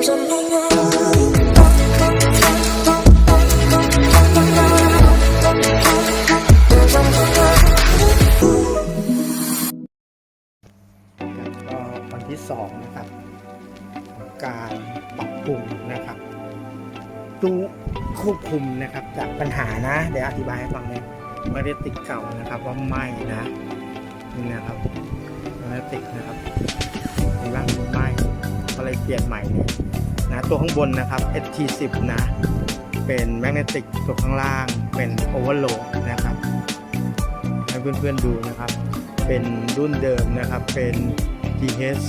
วันที่สองนะครับ การปรับปรุงนะครับตู้ควบคุมนะครับ จากปัญหานะ เดี๋ยวอธิบายให้ฟังเลยไม่ได้ติดเก่านะครับว่าไหม้นะนี่นะครับไม่ได้ติดนะครับมีบ้างไหม้ก็เลยเปลี่ยนใหม่เลย นะตัวข้างบนนะครับ ST10 นะ เป็นแมกเนติกตัวข้างล่างเป็นโอเวอร์โหลดนะครับให้เพื่อนๆดูนะครับ เป็นรุ่นเดิมนะครับเป็น TH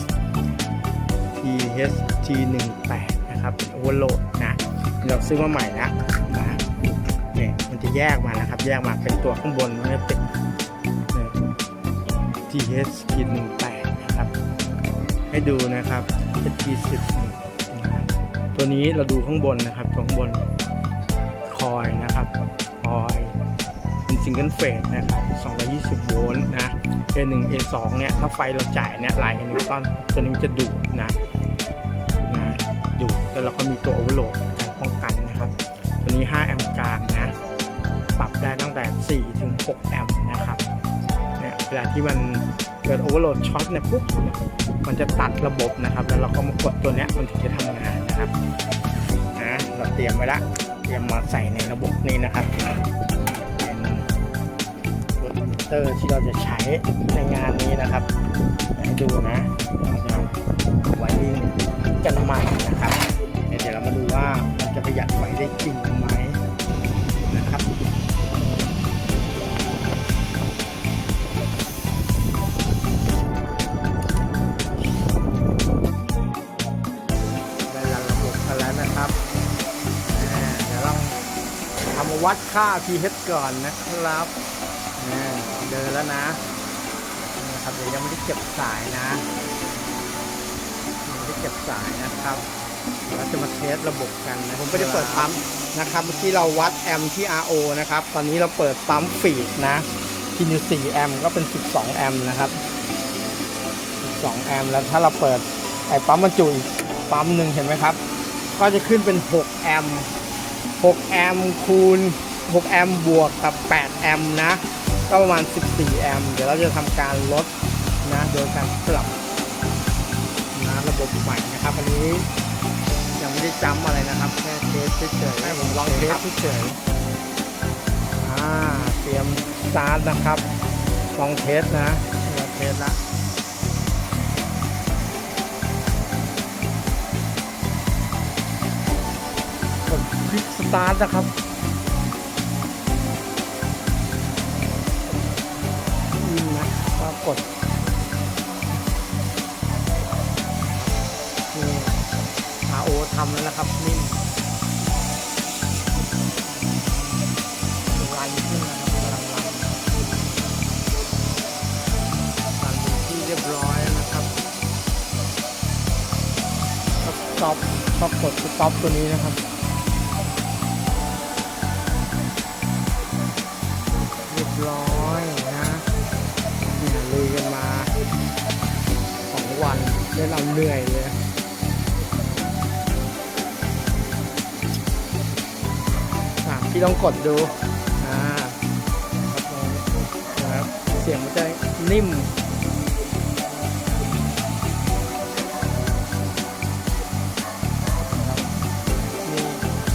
TH T18 นะครับโอเวอร์โหลดนะเราซื้อมาใหม่นะนะเนี่ยมันจะแยกมานะครับ แยกมาเป็นตัวข้างบนมันจะติดเนี่ย TH T18 นะครับ ให้ดูนะครับ T10 ตัวนี้เราดูข้างบนนะครับข้างบนคอยนะครับคอยเป็นซิงเกิลเฟสนะครับ220 โวลต์นะ A1 A2 เนี่ยถ้าไฟเราจ่ายเนี่ยลายนิวตันตัวนี้มันจะดูดนะนะดูดแล้วเราก็มีตัวโอเวอร์โหลดการป้องกันนะครับ ตัวนี้ 5 แอมป์กลางนะ ปรับได้ตั้งแต่ 4 ถึง 6 แอมป์นะครับ เวลาที่มันเกิดโอเวอร์โหลดช็อตเนี่ยปุ๊บมันจะตัดระบบนะครับ แล้วเราก็มากดตัวเนี้ยมันถึงจะทำงานนะครับนะเราเตรียมไว้ละเตรียมมาใส่ในระบบนี้นะครับเป็นรถมิเตอร์ที่เราจะใช้ในงานนี้นะครับ วัดค่า pH ก่อนนะครับเดินแล้วนะนะครับเดี๋ยวยังไม่ได้เก็บสายนะยังไม่ได้เก็บสายนะครับเราจะมาเทสระบบกันนะผมไม่ได้เปิดปั๊มนะครับเมื่อกี้เราวัดแอมป์ที่ RO นะครับ ตอนนี้เราเปิดปั๊มฟีดนะที่อยู่4แอมป์ก็เป็น 12 แอมป์นะครับ 12 แอมป์แล้วถ้าเราเปิดไอ้ปั๊มบรรจุอีกปั๊มหนึ่งเห็นไหมครับ ก็จะขึ้นเป็น 6 แอมป์ 6 แอมป์คูณ 6 แอมป์บวกกับ 8 แอมป์นะ ก็ประมาณ 14 แอมป์เดี๋ยวเราจะทำการลดนะโดยการปรับนะระบบใหม่นะครับ อันนี้ยังไม่ได้จำอะไรนะครับ แค่เทสเฉยๆให้ผมลองเทสเฉยๆเตรียมสตาร์ทนะครับ ลองเทสนะเราเทสละ สตาร์ทนะครับนี่นะก็กดนี่ RO ทำแล้วนะครับ นิ่มรันขึ้นนะครับกำลังรันรันเป็นที่เรียบร้อยนะครับก็สต็อปก็กดสต็อปตัวนี้นะครับ ร้อยนะเนี่ยลุยกันมาสองวันได้เราเหนื่อยเลยพี่ต้องกดดูอ่าครับผมนะเสียงมันจะนิ่ม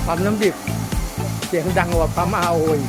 ปั๊มน้ำดิบ เสียงดังกว่าปั๊มอาโอย